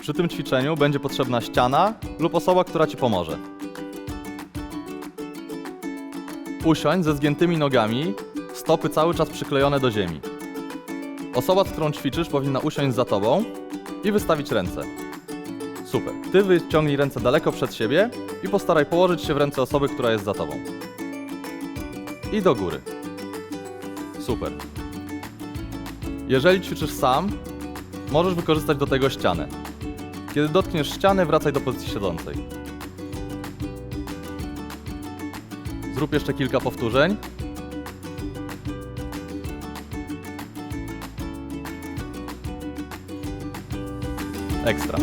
Przy tym ćwiczeniu będzie potrzebna ściana lub osoba, która Ci pomoże. Usiądź ze zgiętymi nogami, stopy cały czas przyklejone do ziemi. Osoba, z którą ćwiczysz, powinna usiąść za Tobą i wystawić ręce. Super. Ty wyciągnij ręce daleko przed siebie i postaraj położyć się w ręce osoby, która jest za Tobą. I do góry. Super. Jeżeli ćwiczysz sam, możesz wykorzystać do tego ścianę. Kiedy dotkniesz ściany, wracaj do pozycji siedzącej. Zrób jeszcze kilka powtórzeń. Ekstra.